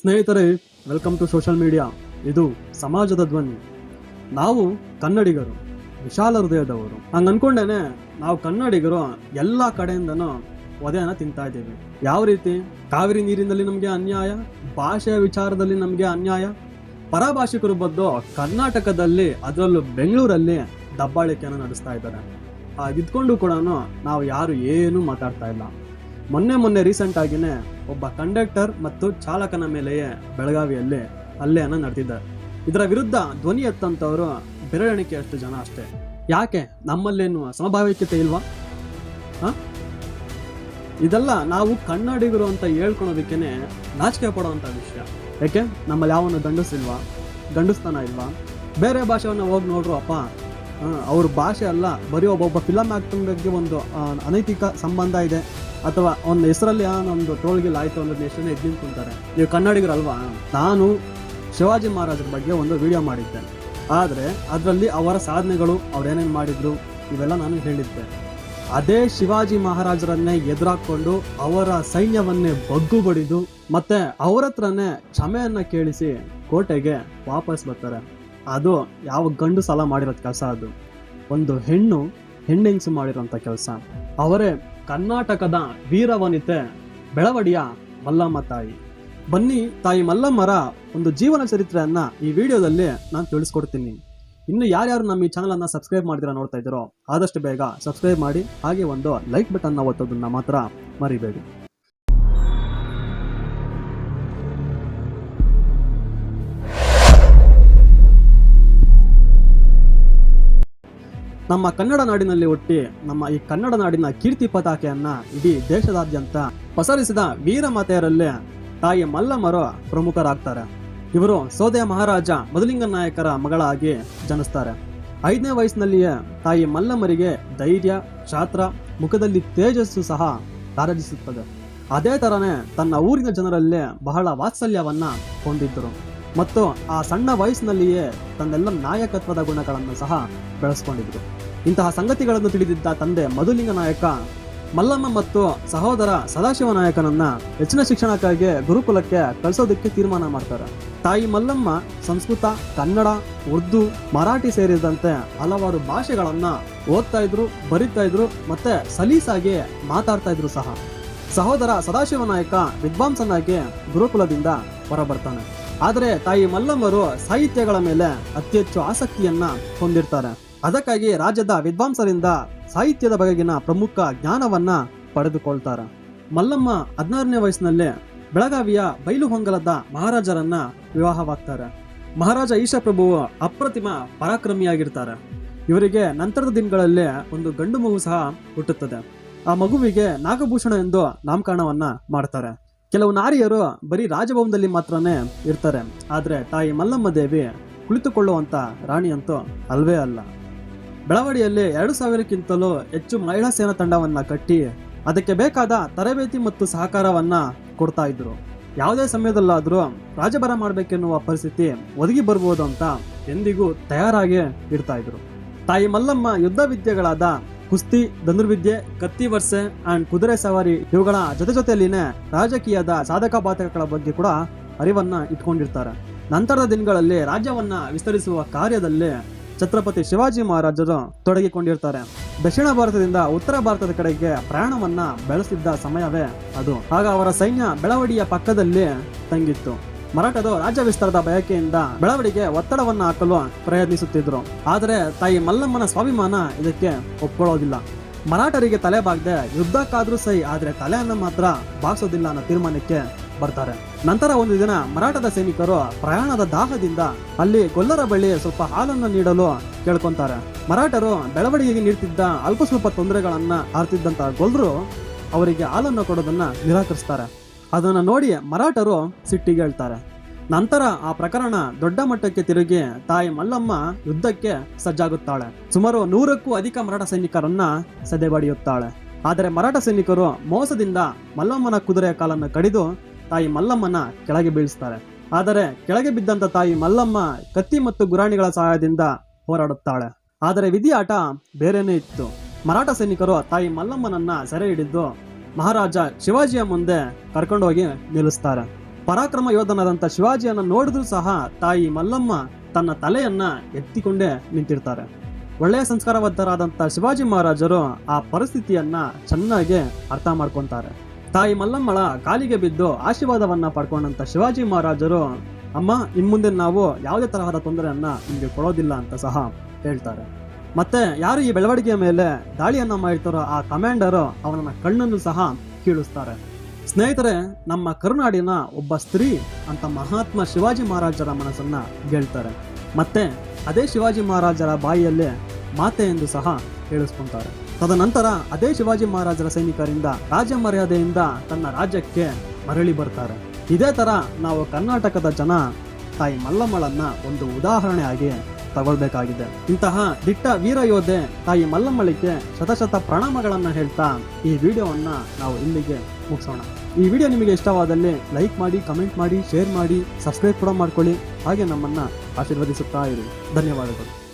ಸ್ನೇಹಿತರೆ welcome to social media ಇದು ಸಮಾಜದ ಧ್ವನಿ. ನಾವು ಕನ್ನಡಿಗರು, ವಿಶಾಲ ಹೃದಯದವರು. ಹಂಗೆ ಅನ್ಕೊಂಡೇನೆ, ನಾವು ಕನ್ನಡಿಗರು ಎಲ್ಲ ಕಡೆಯಿಂದನೂ ಒದೆಯನ್ನ ತಿಂತಾ ಇದ್ದೇವೆ. ಯಾವ ರೀತಿ? ಕಾವೇರಿ ನೀರಿನಲ್ಲಿ ನಮಗೆ ಅನ್ಯಾಯ, ಭಾಷೆಯ ವಿಚಾರದಲ್ಲಿ ನಮಗೆ ಅನ್ಯಾಯ. ಪರಭಾಷಿಕರು ಬಂದು ಕರ್ನಾಟಕದಲ್ಲಿ, ಅದರಲ್ಲೂ ಬೆಂಗಳೂರಲ್ಲಿ ದಬ್ಬಾಳಿಕೆಯನ್ನು ನಡೆಸ್ತಾ ಇದ್ದಾರೆ. ಇದ್ಕೊಂಡು ಕೂಡ ನಾವು ಯಾರು ಏನು ಮಾತಾಡ್ತಾ ಇಲ್ಲ. ಮೊನ್ನೆ ಮೊನ್ನೆ ರೀಸೆಂಟ್ ಆಗಿನೇ ಒಬ್ಬ ಕಂಡಕ್ಟರ್ ಮತ್ತು ಚಾಲಕನ ಮೇಲೆಯೇ ಬೆಳಗಾವಿಯಲ್ಲಿ ಹಲ್ಲೆಯನ್ನು ನಡೆದಿದ್ದಾರೆ. ಇದರ ವಿರುದ್ಧ ಧ್ವನಿ ಎತ್ತಂತವರು ಬೆರಳೆಣಿಕೆಯಷ್ಟು ಜನ ಅಷ್ಟೇ. ಯಾಕೆ? ನಮ್ಮಲ್ಲೇನು ಸಮಭಾವಿಕತೆ ಇಲ್ವಾ? ಹಾಂ? ಇದೆಲ್ಲ ನಾವು ಕನ್ನಡಿಗರು ಅಂತ ಹೇಳ್ಕೊಳೋದಕ್ಕೇನೆ ನಾಚಿಕೆ ಪಡುವಂಥ ವಿಷಯ. ಯಾಕೆ? ನಮ್ಮಲ್ಲಿ ಯಾವನ್ನು ಗಂಡಸಿಲ್ವಾ? ಗಂಡಸ್ತನ ಇಲ್ವಾ? ಬೇರೆ ಭಾಷೆಯನ್ನು ಹೋಗಿ ನೋಡ್ರು ಅಪ್ಪ. ಅವ್ರ ಭಾಷೆ ಅಲ್ಲ, ಬರೀ ಒಬ್ಬೊಬ್ಬ ಫಿಲಮ್ ಬಗ್ಗೆ ಒಂದು ಅನೈತಿಕ ಸಂಬಂಧ ಇದೆ. ಅಥವಾ ಒಂದು ಹೆಸರಲ್ಲಿ ಒಂದು ಟೋಲ್ಗಿಲ್ ಆಯ್ತು ಅನ್ನೋದು ಎಷ್ಟೇ ಎದ್ದು ನಿಂತ್ಕೊಂತಾರೆ. ನೀವು ಕನ್ನಡಿಗರಲ್ವಾ ನಾನು ಶಿವಾಜಿ ಮಹಾರಾಜರ ಬಗ್ಗೆ ಒಂದು ವಿಡಿಯೋ ಮಾಡಿದ್ದೆ. ಆದರೆ ಅದರಲ್ಲಿ ಅವರ ಸಾಧನೆಗಳು ಅವ್ರೇನೇನು ಮಾಡಿದ್ರು ಇವೆಲ್ಲ ನಾನು ಹೇಳಿದ್ದೆ. ಅದೇ ಶಿವಾಜಿ ಮಹಾರಾಜರನ್ನೇ ಎದುರಾಕೊಂಡು ಅವರ ಸೈನ್ಯವನ್ನೇ ಬಗ್ಗು ಬಡಿದು ಮತ್ತೆ ಅವರ ಹತ್ರನೇ ಕ್ಷಮೆಯನ್ನ ಕೇಳಿಸಿ ಕೋಟೆಗೆ ವಾಪಸ್ ಬರ್ತಾರೆ. ಅದು ಯಾವ ಗಂಡು ಸಲ ಮಾಡಿರೋದು ಕೆಲಸ ಅದು. ಒಂದು ಹೆಣ್ಣು ಹೆಣ್ಣೆಂಗ್ಸು ಮಾಡಿರೋಂಥ ಕೆಲಸ. ಅವರೇ ಕರ್ನಾಟಕದ ವೀರವನಿತೆ ಬೆಳವಡಿಯ ಮಲ್ಲಮ್ಮ ತಾಯಿ ಬನ್ನಿ, ತಾಯಿ ಮಲ್ಲಮ್ಮರ ಒಂದು ಜೀವನ ಚರಿತ್ರೆಯನ್ನ ಈ ವಿಡಿಯೋದಲ್ಲಿ ನಾನು ತಿಳಿಸ್ಕೊಡ್ತೀನಿ. ಇನ್ನು ಯಾರ್ಯಾರು ನಮ್ಮ ಈ ಚಾನಲ್ ಅನ್ನ ಸಬ್ಸ್ಕ್ರೈಬ್ ಮಾಡಿದಿರ ನೋಡ್ತಾ ಇದ್ದೀರೋ, ಆದಷ್ಟು ಬೇಗ ಸಬ್ಸ್ಕ್ರೈಬ್ ಮಾಡಿ, ಹಾಗೆ ಒಂದು ಲೈಕ್ ಬಟನ್ ಒತ್ತೋದನ್ನ ಮಾತ್ರ ಮರಿಬೇಡಿ. ನಮ್ಮ ಕನ್ನಡ ನಾಡಿನಲ್ಲಿ ಹುಟ್ಟಿ ನಮ್ಮ ಈ ಕನ್ನಡ ನಾಡಿನ ಕೀರ್ತಿ ಪತಾಕೆಯನ್ನ ಇಡೀ ದೇಶದಾದ್ಯಂತ ಪಸರಿಸಿದ ವೀರ ಮಾತೆಯರಲ್ಲೇ ತಾಯಿ ಮಲ್ಲಮ್ಮರು ಪ್ರಮುಖರಾಗ್ತಾರೆ. ಇವರು ಸೋದೆಯ ಮಹಾರಾಜ ಮದಲಿಂಗ ನಾಯಕರ ಮಗಳಾಗಿ ಜನಿಸ್ತಾರೆ. ಐದನೇ ವಯಸ್ಸಿನಲ್ಲಿಯೇ ತಾಯಿ ಮಲ್ಲಮ್ಮರಿಗೆ ಧೈರ್ಯ, ಛಾತ್ರ, ಮುಖದಲ್ಲಿ ತೇಜಸ್ಸು ಸಹ ತಾರಜಿಸುತ್ತದೆ ಅದೇ ತರನೇ ತನ್ನ ಊರಿನ ಜನರಲ್ಲೇ ಬಹಳ ವಾತ್ಸಲ್ಯವನ್ನ ಹೊಂದಿದ್ದರು. ಮತ್ತು ಆ ಸಣ್ಣ ವಯಸ್ಸಿನಲ್ಲಿಯೇ ತನ್ನೆಲ್ಲ ನಾಯಕತ್ವದ ಗುಣಗಳನ್ನು ಸಹ ಬೆಳೆಸ್ಕೊಂಡಿದ್ರು. ಇಂತಹ ಸಂಗತಿಗಳನ್ನು ತಿಳಿದಿದ್ದ ತಂದೆ ಮಧುಲಿಂಗ ನಾಯಕ, ಮಲ್ಲಮ್ಮ ಮತ್ತು ಸಹೋದರ ಸದಾಶಿವ ನಾಯಕನನ್ನ ಹೆಚ್ಚಿನ ಶಿಕ್ಷಣಕ್ಕಾಗಿ ಗುರುಕುಲಕ್ಕೆ ಕಳಿಸೋದಕ್ಕೆ ತೀರ್ಮಾನ ಮಾಡ್ತಾರೆ. ತಾಯಿ ಮಲ್ಲಮ್ಮ ಸಂಸ್ಕೃತ, ಕನ್ನಡ, ಉರ್ದು, ಮರಾಠಿ ಸೇರಿದಂತೆ ಹಲವಾರು ಭಾಷೆಗಳನ್ನ ಓದ್ತಾ ಇದ್ರು, ಬರಿತಾ ಇದ್ರು, ಮತ್ತೆ ಸಲೀಸಾಗಿ ಮಾತಾಡ್ತಾ ಇದ್ರು ಸಹ. ಸಹೋದರ ಸದಾಶಿವ ನಾಯಕ ವಿದ್ವಾಂಸನಾಗಿ ಗುರುಕುಲದಿಂದ ಹೊರಬರ್ತಾನೆ. ಆದರೆ ತಾಯಿ ಮಲ್ಲಮ್ಮರು ಸಾಹಿತ್ಯಗಳ ಮೇಲೆ ಅತಿ ಹೆಚ್ಚು ಆಸಕ್ತಿಯನ್ನ ಹೊಂದಿರ್ತಾರೆ. ಅದಕ್ಕಾಗಿ ರಾಜ್ಯದ ವಿದ್ವಾಂಸರಿಂದ ಸಾಹಿತ್ಯದ ಬಗೆಗಿನ ಪ್ರಮುಖ ಜ್ಞಾನವನ್ನ ಪಡೆದುಕೊಳ್ತಾರೆ. ಮಲ್ಲಮ್ಮ ಹದಿನಾರನೇ ವಯಸ್ಸಿನಲ್ಲೇ ಬೆಳಗಾವಿಯ ಬೈಲುಹೊಂಗಲದ ಮಹಾರಾಜರನ್ನ ವಿವಾಹವಾಗ್ತಾರೆ. ಮಹಾರಾಜ ಈಶಪ್ರಭುವು ಅಪ್ರತಿಮ ಪರಾಕ್ರಮಿಯಾಗಿರ್ತಾರೆ. ಇವರಿಗೆ ನಂತರದ ದಿನಗಳಲ್ಲಿ ಒಂದು ಗಂಡು ಮಗು ಸಹ ಹುಟ್ಟುತ್ತದೆ. ಆ ಮಗುವಿಗೆ ನಾಗಭೂಷಣ ಎಂದು ನಾಮಕರಣವನ್ನ ಮಾಡ್ತಾರೆ. ಕೆಲವು ನಾರಿಯರು ಬರೀ ರಾಜಭವನದಲ್ಲಿ ಮಾತ್ರನೇ ಇರ್ತಾರೆ. ಆದರೆ ತಾಯಿ ಮಲ್ಲಮ್ಮ ದೇವಿ ಕುಳಿತುಕೊಳ್ಳುವಂತ ರಾಣಿ ಅಂತೂ ಅಲ್ವೇ ಅಲ್ಲ. ಬೆಳವಡಿಯಲ್ಲಿ ಎರಡು ಸಾವಿರಕ್ಕಿಂತಲೂ ಹೆಚ್ಚು ಮಹಿಳಾ ಸೇನಾ ತಂಡವನ್ನು ಕಟ್ಟಿ ಅದಕ್ಕೆ ಬೇಕಾದ ತರಬೇತಿ ಮತ್ತು ಸಹಕಾರವನ್ನ ಕೊಡ್ತಾ ಇದ್ರು. ಯಾವುದೇ ಸಮಯದಲ್ಲಾದರೂ ರಾಜಭರ ಮಾಡಬೇಕೆನ್ನುವ ಪರಿಸ್ಥಿತಿ ಒದಗಿ ಬರ್ಬೋದು ಅಂತ ಎಂದಿಗೂ ತಯಾರಾಗಿ ಇಡ್ತಾ ಇದ್ರು. ತಾಯಿ ಮಲ್ಲಮ್ಮ ಯುದ್ಧ ವಿದ್ಯೆಗಳಾದ ಕುಸ್ತಿ, ಧನುರ್ವಿದ್ಯೆ, ಕತ್ತಿ ವರ್ಸೆ ಅಂಡ್ ಕುದುರೆ ಸವಾರಿ ಇವುಗಳ ಜೊತೆ ಜೊತೆಯಲ್ಲಿನೇ ರಾಜಕೀಯದ ಸಾಧಕ ಬಾಧಕಗಳ ಬಗ್ಗೆ ಕೂಡ ಅರಿವನ್ನ ಇಟ್ಕೊಂಡಿರ್ತಾರೆ. ನಂತರದ ದಿನಗಳಲ್ಲಿ ರಾಜ್ಯವನ್ನ ವಿಸ್ತರಿಸುವ ಕಾರ್ಯದಲ್ಲಿ ಛತ್ರಪತಿ ಶಿವಾಜಿ ಮಹಾರಾಜರು ತೊಡಗಿಕೊಂಡಿರ್ತಾರೆ. ದಕ್ಷಿಣ ಭಾರತದಿಂದ ಉತ್ತರ ಭಾರತದ ಕಡೆಗೆ ಪ್ರಯಾಣವನ್ನ ಬೆಳೆಸಿದ್ದ ಸಮಯವೇ ಅದು. ಆಗ ಅವರ ಸೈನ್ಯ ಬೆಳವಡಿಯ ಪಕ್ಕದಲ್ಲಿ ತಂಗಿತ್ತು. ಮರಾಠರು ರಾಜ್ಯ ವಿಸ್ತಾರದ ಬಯಕೆಯಿಂದ ಬೆಳವಣಿಗೆ ಒತ್ತಡವನ್ನು ಹಾಕಲು ಪ್ರಯತ್ನಿಸುತ್ತಿದ್ದರು ಆದರೆ ತಾಯಿ ಮಲ್ಲಮ್ಮನ ಸ್ವಾಭಿಮಾನ ಇದಕ್ಕೆ ಒಪ್ಕೊಳ್ಳೋದಿಲ್ಲ. ಮರಾಠರಿಗೆ ತಲೆ ಬಾಗದೆ ಯುದ್ಧಕ್ಕಾದ್ರೂ ಸಹಿ, ಆದರೆ ತಲೆಯನ್ನು ಮಾತ್ರ ಬಾಗಿಸೋದಿಲ್ಲ ಅನ್ನೋ ತೀರ್ಮಾನಕ್ಕೆ ಬರ್ತಾರೆ. ನಂತರ ಒಂದು ದಿನ ಮರಾಠದ ಸೈನಿಕರು ಪ್ರಯಾಣದ ದಾಹದಿಂದ ಅಲ್ಲಿ ಗೊಲ್ಲರ ಬಳಿ ಸ್ವಲ್ಪ ಹಾಲನ್ನು ನೀಡಲು ಕೇಳ್ಕೊಂತಾರೆ. ಮರಾಠರು ಬೆಳವಣಿಗೆಗೆ ನೀಡ್ತಿದ್ದ ಅಲ್ಪ ಸ್ವಲ್ಪ ತೊಂದರೆಗಳನ್ನ ಆರ್ತಿದ್ದಂತ ಗೊಲ್ಲರು ಅವರಿಗೆ ಹಾಲನ್ನು ಕೊಡೋದನ್ನ ನಿರಾಕರಿಸ್ತಾರೆ. ಅದನ್ನ ನೋಡಿ ಮರಾಠರು ಸಿಟ್ಟಿಗೇಳ್ತಾರೆ ನಂತರ ಆ ಪ್ರಕರಣ ದೊಡ್ಡ ಮಟ್ಟಕ್ಕೆ ತಿರುಗಿ ತಾಯಿ ಮಲ್ಲಮ್ಮ ಯುದ್ಧಕ್ಕೆ ಸಜ್ಜಾಗುತ್ತಾಳೆ. ಸುಮಾರು ನೂರಕ್ಕೂ ಅಧಿಕ ಮರಾಠ ಸೈನಿಕರನ್ನ ಸದೆಬಡಿಯುತ್ತಾಳೆ. ಆದರೆ ಮರಾಠ ಸೈನಿಕರು ಮೋಸದಿಂದ ಮಲ್ಲಮ್ಮನ ಕುದುರೆಯ ಕಾಲನ್ನು ಕಡಿದು ತಾಯಿ ಮಲ್ಲಮ್ಮನ ಕೆಳಗೆ ಬೀಳಿಸ್ತಾರೆ. ಆದರೆ ಕೆಳಗೆ ಬಿದ್ದಂತ ತಾಯಿ ಮಲ್ಲಮ್ಮ ಕತ್ತಿ ಮತ್ತು ಗುರಾಣಿಗಳ ಸಹಾಯದಿಂದ ಹೋರಾಡುತ್ತಾಳೆ. ಆದರೆ ವಿಧಿ ಆಟ ಬೇರೆನೇ ಇತ್ತು. ಮರಾಠ ಸೈನಿಕರು ತಾಯಿ ಮಲ್ಲಮ್ಮನನ್ನ ಸೆರೆ ಹಿಡಿದು ಮಹಾರಾಜ ಶಿವಾಜಿಯ ಮುಂದೆ ಕರ್ಕೊಂಡೋಗಿ ನಿಲ್ಲಿಸ್ತಾರೆ. ಪರಾಕ್ರಮ ಯೋಧನಾದಂಥ ಶಿವಾಜಿಯನ್ನು ನೋಡಿದ್ರೂ ಸಹ ತಾಯಿ ಮಲ್ಲಮ್ಮ ತನ್ನ ತಲೆಯನ್ನ ಎತ್ತಿಕೊಂಡೇ ನಿಂತಿರ್ತಾರೆ. ಒಳ್ಳೆಯ ಸಂಸ್ಕಾರಬದ್ಧರಾದಂಥ ಶಿವಾಜಿ ಮಹಾರಾಜರು ಆ ಪರಿಸ್ಥಿತಿಯನ್ನ ಚೆನ್ನಾಗಿ ಅರ್ಥ ಮಾಡ್ಕೊತಾರೆ. ತಾಯಿ ಮಲ್ಲಮ್ಮಳ ಕಾಲಿಗೆ ಬಿದ್ದು ಆಶೀರ್ವಾದವನ್ನ ಪಡ್ಕೊಂಡಂತ ಶಿವಾಜಿ ಮಹಾರಾಜರು, ಅಮ್ಮ ಇನ್ಮುಂದೆ ನಾವು ಯಾವುದೇ ತರಹದ ತೊಂದರೆಯನ್ನ ನಿಮಗೆ ಕೊಡೋದಿಲ್ಲ ಅಂತ ಸಹ ಹೇಳ್ತಾರೆ. ಮತ್ತೆ ಯಾರು ಈ ಬೆಳವಣಿಗೆಯ ಮೇಲೆ ದಾಳಿಯನ್ನ ಮಾಡ್ತಾರೋ ಆ ಕಮಾಂಡರ್ ಅವನ ಕಣ್ಣನ್ನು ಸಹ ಕೀಳಿಸ್ತಾರೆ. ಸ್ನೇಹಿತರೆ, ನಮ್ಮ ಕರುನಾಡಿನ ಒಬ್ಬ ಸ್ತ್ರೀ ಅಂತ ಮಹಾತ್ಮ ಶಿವಾಜಿ ಮಹಾರಾಜರ ಮನಸ್ಸನ್ನ ಗೆಲ್ತಾರೆ ಮತ್ತೆ ಅದೇ ಶಿವಾಜಿ ಮಹಾರಾಜರ ಬಾಯಿಯಲ್ಲೇ ಮಾತೆ ಎಂದು ಸಹ ಕೇಳಿಸ್ಕೊಂತಾರೆ. ತದನಂತರ ಅದೇ ಶಿವಾಜಿ ಮಹಾರಾಜರ ಸೈನಿಕರಿಂದ ರಾಜ ಮರ್ಯಾದೆಯಿಂದ ತನ್ನ ರಾಜ್ಯಕ್ಕೆ ಮರಳಿ ಬರ್ತಾರೆ. ಇದೇ ತರ ನಾವು ಕರ್ನಾಟಕದ ಜನ ತಾಯಿ ಮಲ್ಲಮ್ಮಳನ್ನ ಒಂದು ಉದಾಹರಣೆಯಾಗಿ ತಗೊಳ್ಬೇಕಾಗಿದೆ. ಇಂತಹ ದಿಟ್ಟ ವೀರ ಯೋಧೆ ತಾಯಿ ಮಲ್ಲಮ್ಮಳಿಗೆ ಶತಶತ ಪ್ರಣಾಮಗಳನ್ನ ಹೇಳ್ತಾ ಈ ವಿಡಿಯೋವನ್ನ ನಾವು ಇಲ್ಲಿಗೆ ಮುಗಿಸೋಣ. ಈ ವಿಡಿಯೋ ನಿಮಗೆ ಇಷ್ಟವಾದಲ್ಲಿ ಲೈಕ್ ಮಾಡಿ, ಕಮೆಂಟ್ ಮಾಡಿ, ಶೇರ್ ಮಾಡಿ, ಸಬ್ಸ್ಕ್ರೈಬ್ ಕೂಡ ಮಾಡ್ಕೊಳ್ಳಿ. ಹಾಗೆ ನಮ್ಮನ್ನ ಆಶೀರ್ವದಿಸುತ್ತಾ ಇರಿ. ಧನ್ಯವಾದಗಳು.